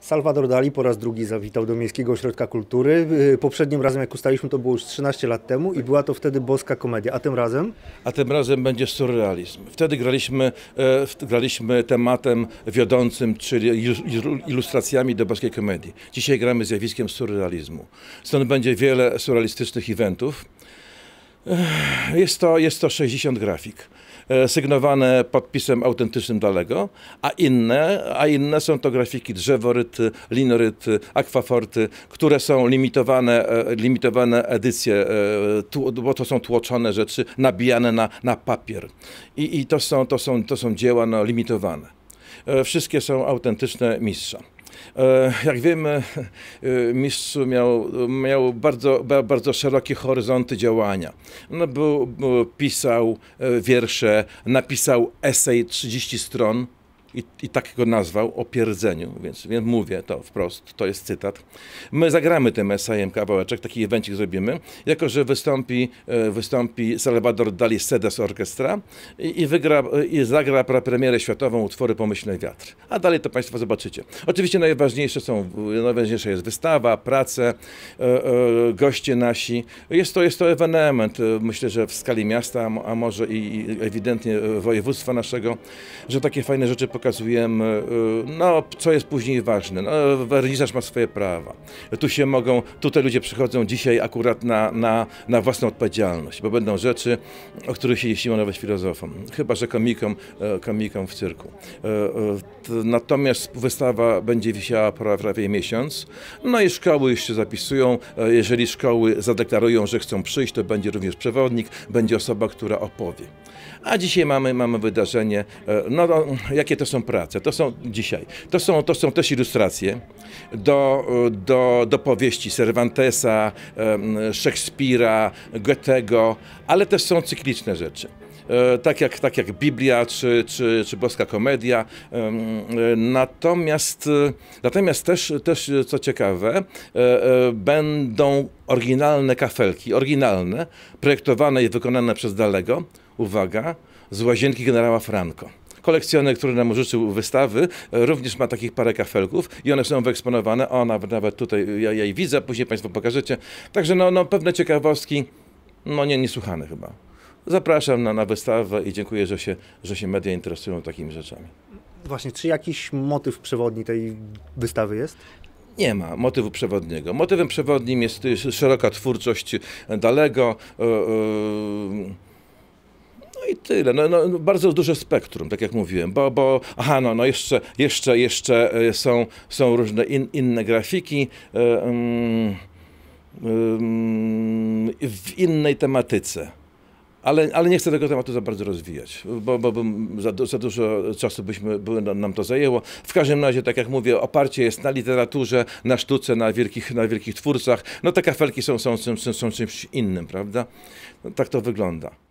Salvador Dali po raz drugi zawitał do Miejskiego Ośrodka Kultury. Yy, Poprzednim razem, jak ustaliśmy, to było już 13 lat temu i była to wtedy boska komedia. A tym razem? a tym razem będzie surrealizm. Wtedy graliśmy, e, graliśmy tematem wiodącym, czyli ilu- ilu- ilustracjami do boskiej komedii. Dzisiaj gramy zjawiskiem surrealizmu. Stąd będzie wiele surrealistycznych eventów. Jest to, jest to 60 grafik. E, Sygnowane podpisem autentycznym Dalego, a inne, a inne są to grafiki drzeworyty, linoryty, akwaforty, które są limitowane, e, limitowane edycje, e, bo to są tłoczone rzeczy, nabijane na, na papier. I, i to, są, to, są, to są dzieła no, limitowane. Wszystkie są autentyczne mistrza. E, Jak wiemy, e, mistrz miał, miał bardzo, ba- bardzo szerokie horyzonty działania. No, był, pisał e, wiersze, napisał esej 30 stron i, i tak go nazwał o pierdzeniu, więc, więc mówię to wprost, to jest cytat. My zagramy tym esejem kawałeczek, taki evencik zrobimy, jako że wystąpi, e, wystąpi Salvador Dali Sedes Orchestra i, i, wygra, i zagra premierę światową utwory Pomyślny Wiatr. A dalej to Państwo zobaczycie. Oczywiście najważniejsze są, najważniejsza jest wystawa, prace, e, e, goście nasi. Jest to, jest to ewenement, myślę, że w skali miasta, a mo- a może i, i ewidentnie województwa naszego, że takie fajne rzeczy pokazujemy. e, No, co jest później ważne? No, ma swoje prawa. Tu się mogą, tutaj ludzie przychodzą dzisiaj akurat na, na, na własną odpowiedzialność, bo będą rzeczy, o których się nie śniło nawet filozofom. Chyba, że komikom, e, komikom w cyrku. E, Natomiast wystawa będzie wisiała pra- prawie miesiąc. No i szkoły już się zapisują. Jeżeli szkoły zadeklarują, że chcą przyjść, to będzie również przewodnik, będzie osoba, która opowie. A dzisiaj mamy, mamy wydarzenie. no, jakie to są prace? To są dzisiaj. To są, to są też ilustracje do, do, do powieści Cervantesa, Szekspira, Goethego, ale też są cykliczne rzeczy. E, tak jak, tak jak Biblia czy, czy, czy Boska Komedia. E, Natomiast, e, natomiast też, też, co ciekawe, będą oryginalne kafelki, oryginalne, projektowane i wykonane przez Dalego, uwaga, z łazienki generała Franco. Kolekcjoner, który nam życzył wystawy, e, również ma takich parę kafelków i one są wyeksponowane. O, nawet, nawet tutaj ja, ja je widzę, później Państwo pokażecie. Także no, no, pewne ciekawostki, no nie, niesłychane chyba. Zapraszam na, na wystawę i dziękuję, że się, że się media interesują takimi rzeczami. Właśnie, czy jakiś motyw przewodni tej wystawy jest? Nie ma motywu przewodniego. Motywem przewodnim jest szeroka twórczość Dalego. e, No i tyle. No, no, no, bardzo duże spektrum, tak jak mówiłem, bo, bo aha, no, no jeszcze, jeszcze, jeszcze e, są, są różne in, inne grafiki ym, w innej tematyce. Ale, ale nie chcę tego tematu za bardzo rozwijać, bo, bo bym za, za dużo czasu byśmy, by nam nam to zajęło. W każdym razie, tak jak mówię, oparcie jest na literaturze, na sztuce, na wielkich, na wielkich twórcach. No te kafelki są, są, są, są czymś innym, prawda? No, tak to wygląda.